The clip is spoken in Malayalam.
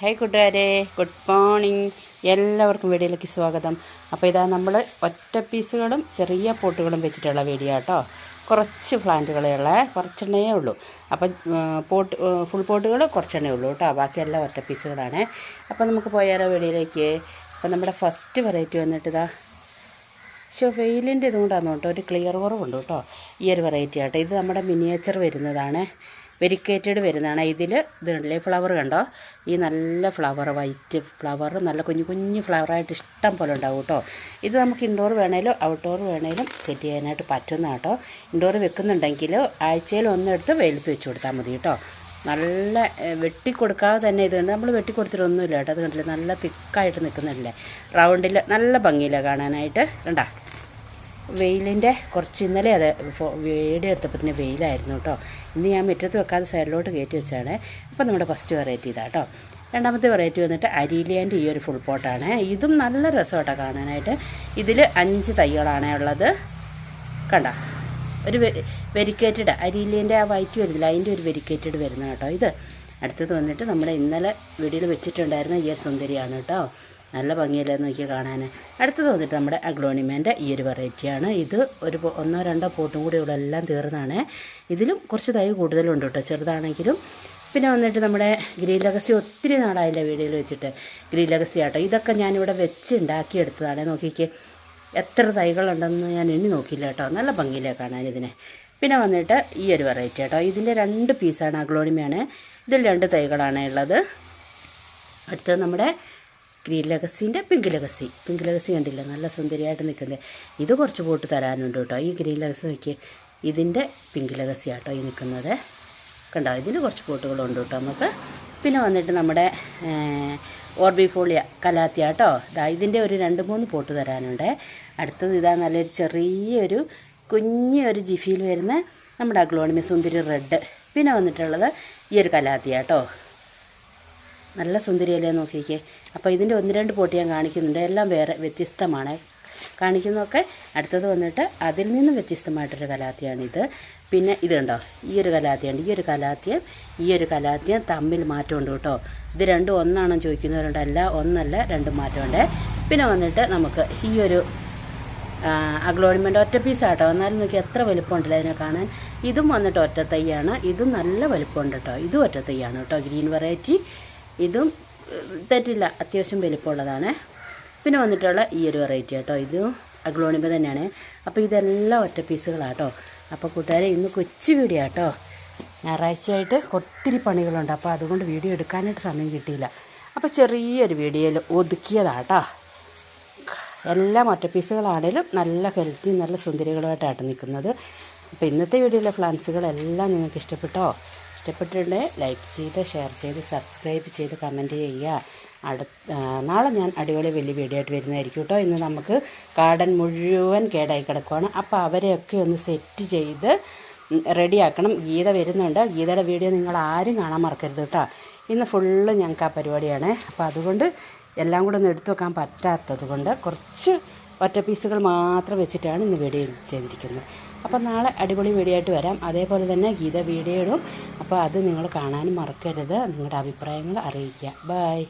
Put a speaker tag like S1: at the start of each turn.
S1: ഹായ് കൂട്ടുകാരെ. ഗുഡ് മോർണിംഗ് എല്ലാവർക്കും വീഡിയോയിലേക്ക് സ്വാഗതം. അപ്പോൾ ഇതാ നമ്മൾ ഒറ്റ പീസുകളും ചെറിയ പോട്ടുകളും വെച്ചിട്ടുള്ള വീഡിയോ കേട്ടോ കുറച്ച് പ്ലാന്റുകളേ ഉള്ള കുറച്ചെണ്ണേ ഉള്ളൂ. അപ്പം പോട്ട് ഫുൾ പോട്ടുകൾ കുറച്ചെണ്ണേ ഉള്ളൂ കേട്ടോ. ബാക്കിയെല്ലാം ഒറ്റ പീസുകളാണ്. അപ്പോൾ നമുക്ക് പോയാലോ വീഡിയോയിലേക്ക്. അപ്പം നമ്മുടെ ഫസ്റ്റ് വെറൈറ്റി വന്നിട്ട് ഇതാ പക്ഷേ വെയിലിന്റെ ഇതുകൊണ്ടാണെന്ന് കേട്ടോ ഒരു ക്ലിയർ കുറവുണ്ട് കേട്ടോ. ഈ ഒരു വെറൈറ്റി ആട്ടോ. ഇത് നമ്മുടെ മിനിയേച്ചർ വരുന്നതാണ്. വെരിക്കേറ്റഡ് വരുന്നതാണ്. ഇതിൽ ഇത് കണ്ടില്ലേ ഫ്ലവർ കണ്ടോ? ഈ നല്ല ഫ്ലവർ വൈറ്റ് ഫ്ലവർ നല്ല കുഞ്ഞു കുഞ്ഞു ഫ്ലവറായിട്ട് ഇഷ്ടം പോലെ ഉണ്ടാവും കേട്ടോ ഇത് നമുക്ക് ഇൻഡോർ വേണേലും ഔട്ട്ഡോർ വേണേലും സെറ്റ് ചെയ്യാനായിട്ട് പറ്റുന്ന കേട്ടോ ഇൻഡോർ വെക്കുന്നുണ്ടെങ്കിൽ ആഴ്ചയിൽ ഒന്നെടുത്ത് വെയിലത്ത് വെച്ച് കൊടുത്താൽ മതി കേട്ടോ നല്ല വെട്ടിക്കൊടുക്കാതെ തന്നെ ഇത് നമ്മൾ വെട്ടിക്കൊടുത്തിട്ടൊന്നുമില്ല കേട്ടോ അത് കണ്ടില്ലേ നല്ല തിക്കായിട്ട് നിൽക്കുന്നില്ലേ? റൗണ്ടിൽ നല്ല ഭംഗിയില്ല കാണാനായിട്ട്. കണ്ടാ? വെയിലിന്റെ കുറച്ച് ഇന്നലെ അത് വീഡിയോ എടുത്തപ്പോൾ വെയിലായിരുന്നു കേട്ടോ. ഇന്ന് ഞാൻ മുറ്റത്ത് വെക്കാതെ സൈഡിലോട്ട് കയറ്റി വെച്ചാണ്. അപ്പോൾ നമ്മുടെ ഫസ്റ്റ് വെറൈറ്റി ഇതാ കേട്ടോ. രണ്ടാമത്തെ വെറൈറ്റി വന്നിട്ട് അരീലിയന്റെ ഈ ഒരു ഫുൾ പോട്ടാണ് ഇതും നല്ല രസമാട്ടോ കാണാനായിട്ട്. ഇതിൽ അഞ്ച് തൈകളാണ് ഉള്ളത്. കണ്ട ഒരു വെരിക്കേറ്റഡ് അരിയിലേന്റെ ആ വൈറ്റ് വരുന്നില്ല അതിന്റെ ഒരു വെരിക്കേറ്റഡ് വരുന്ന കേട്ടോ ഇത്. അടുത്തത് വന്നിട്ട് നമ്മുടെ ഇന്നലെ വീഡിയോയിൽ വെച്ചിട്ടുണ്ടായിരുന്ന ഈ ഒരു സുന്ദരിയാണ് കേട്ടോ. നല്ല ഭംഗിയല്ലേ നോക്കി കാണാൻ അടുത്തത് വന്നിട്ട് നമ്മുടെ അഗ്ലോണിമേന്റെ ഈ ഒരു വെറൈറ്റിയാണ് ഇത് ഒരു ഒന്നോ രണ്ടോ പോട്ടും കൂടി ഉള്ള എല്ലാം തീർന്നാണ് ഇതിലും കുറച്ച് തൈ കൂടുതലുണ്ട് കേട്ടോ. ചെറുതാണെങ്കിലും. പിന്നെ വന്നിട്ട് നമ്മുടെ ഗ്രീൻ ലഗസി ഒത്തിരി നാളായില്ല വീഡിയോയിൽ വെച്ചിട്ട്. ഗ്രീൻ ലഗസി ആട്ടോ. ഇതൊക്കെ ഞാനിവിടെ വെച്ച് ഉണ്ടാക്കിയെടുത്തതാണ് നോക്കിക്കേ. എത്ര തൈകളുണ്ടെന്ന് ഞാൻ എണ്ണി നോക്കിയില്ല കേട്ടോ. നല്ല ഭംഗിയിലേ കാണാൻ ഇതിനെ. പിന്നെ വന്നിട്ട് ഈ ഒരു വെറൈറ്റി കേട്ടോ ഇതിന്റെ രണ്ട് പീസാണ് അഗ്ലോണിമയാണ്. ഇതിൽ രണ്ട് തൈകളാണ് ഉള്ളത്. അടുത്തത് നമ്മുടെ ഗ്രീൻ ലഗസിന്റെ പിങ്ക് ലഗസി പിങ്ക് ലഗസി കണ്ടില്ല? നല്ല സുന്ദരിയായിട്ട് നിൽക്കുന്നത് ഇത് കുറച്ച് പോട്ട് തരാനുണ്ട് കേട്ടോ. ഈ ഗ്രീൻ ലഗസി നോക്കി ഇതിന്റെ പിങ്ക് ലഗസി ആട്ടോ ഈ നിൽക്കുന്നത്. കണ്ടോ? ഇതിന് കുറച്ച് പോട്ടുകളുണ്ട് കേട്ടോ നമുക്ക്. പിന്നെ വന്നിട്ട് നമ്മുടെ ഓർബിഫോളിയ കലാത്തിയ കേട്ടോ. ദാ ഇതിന്റെ ഒരു രണ്ട് മൂന്ന് പോട്ട് തരാനുണ്ട്. അടുത്തത് ഇതാ നല്ലൊരു ചെറിയൊരു കുഞ്ഞൊരു ഒരു ജിഫിയിൽ വരുന്ന നമ്മുടെ അഗ്ലോണിമ സുന്ദരി റെഡ്. പിന്നെ വന്നിട്ടുള്ളത് ഈ ഒരു കലാത്തിയ കേട്ടോ. നല്ല സുന്ദരിയല്ലേ നോക്കിക്കേ അപ്പോൾ ഇതിന്റെ ഒന്ന് രണ്ട് പോട്ട് ഞാൻ കാണിക്കുന്നുണ്ട്. എല്ലാം വേറെ വ്യത്യസ്തമാണ്. കാണിക്കുന്നതൊക്കെ അടുത്തത് വന്നിട്ട് അതിൽ നിന്നും വ്യത്യസ്തമായിട്ടൊരു കലാത്തിയാണിത്. പിന്നെ ഇത് കണ്ടോ? ഈ ഒരു കലാത്തിയുണ്ട് ഈ ഒരു കലാത്തിയം ഈ ഒരു കലാത്തിയം തമ്മിൽ മാറ്റമുണ്ട് കേട്ടോ. ഇത് രണ്ടും ഒന്നാണെന്ന് ചോദിക്കുന്നവരുണ്ട് അല്ല ഒന്നല്ല രണ്ടും മാറ്റമുണ്ട്. പിന്നെ വന്നിട്ട് നമുക്ക് ഈ ഒരു അഗ്ലോണിമെന്റ് ഒറ്റ പീസാട്ടോ എന്നാലും നോക്കി എത്ര വലുപ്പമുണ്ടല്ലോ അതിനെ കാണാൻ. ഇതും വന്നിട്ട് ഒറ്റ തൈയാണ്. ഇതും നല്ല വലുപ്പമുണ്ട് കേട്ടോ. ഇതും ഒറ്റ തൈയാണ് കേട്ടോ. Green variety. ഇതും തെറ്റില്ല അത്യാവശ്യം വലുപ്പമുള്ളതാണ്. പിന്നെ വന്നിട്ടുള്ള ഈ ഒരു വെറൈറ്റി കേട്ടോ ഇത്. അഗ്ലോണിമ തന്നെയാണ്. അപ്പോൾ ഇതെല്ലാം ഒറ്റ പീസുകളാട്ടോ. അപ്പോൾ കൂട്ടുകാരെ ഇന്ന് കൊച്ചു വീഡിയോ കേട്ടോ ഞായറാഴ്ചയായിട്ട് ഒത്തിരി പണികളുണ്ട്. അപ്പോൾ അതുകൊണ്ട് വീഡിയോ എടുക്കാനായിട്ട് സമയം കിട്ടിയില്ല. അപ്പോൾ ചെറിയൊരു വീഡിയോയിൽ ഒതുക്കിയതാട്ടോ. എല്ലാം ഒറ്റ പീസുകളാണേലും നല്ല ഹെൽത്തി നല്ല സുന്ദരികളുമായിട്ടാണ് നിൽക്കുന്നത്. അപ്പോൾ ഇന്നത്തെ വീഡിയോയിലെ ഫ്ലാൻസുകളെല്ലാം നിങ്ങൾക്ക് ഇഷ്ടപ്പെട്ടോ? ഇഷ്ടപ്പെട്ടിട്ടുണ്ടെങ്കിൽ ലൈക്ക് ചെയ്ത് ഷെയർ ചെയ്ത് സബ്സ്ക്രൈബ് ചെയ്ത് കമന്റ് ചെയ്യുക. അടുത്ത നാളെ ഞാൻ അടിപൊളി വലിയ വീഡിയോ ആയിട്ട് വരുന്നതായിരിക്കും കേട്ടോ. ഇന്ന് നമുക്ക് ഗാർഡൻ മുഴുവൻ കേടായി കിടക്കുവാണ്. അപ്പോൾ അവരെയൊക്കെ ഒന്ന് സെറ്റ് ചെയ്ത് റെഡിയാക്കണം ഗീത വരുന്നുണ്ട്. ഗീതയുടെ വീഡിയോ നിങ്ങൾ ആരും കാണാൻ മറക്കരുത് കേട്ടോ. ഇന്ന് ഫുള്ള് ഞങ്ങൾക്ക് ആ പരിപാടിയാണ്. അപ്പോൾ അതുകൊണ്ട് എല്ലാം കൂടെ ഒന്ന് എടുത്തു വെക്കാൻ പറ്റാത്തത് കൊണ്ട് കുറച്ച് ഒറ്റ പീസുകൾ മാത്രം വെച്ചിട്ടാണ് ഇന്ന് വീഡിയോ ചെയ്തിരിക്കുന്നത്. അപ്പോൾ നാളെ അടിപൊളി വീഡിയോ ആയിട്ട് വരാം. അതേപോലെ തന്നെ ഗീത വീഡിയോ ഇടും. അപ്പോൾ അത് നിങ്ങൾ കാണാനും മറക്കരുത്. നിങ്ങളുടെ അഭിപ്രായങ്ങൾ അറിയിക്കുക. ബൈ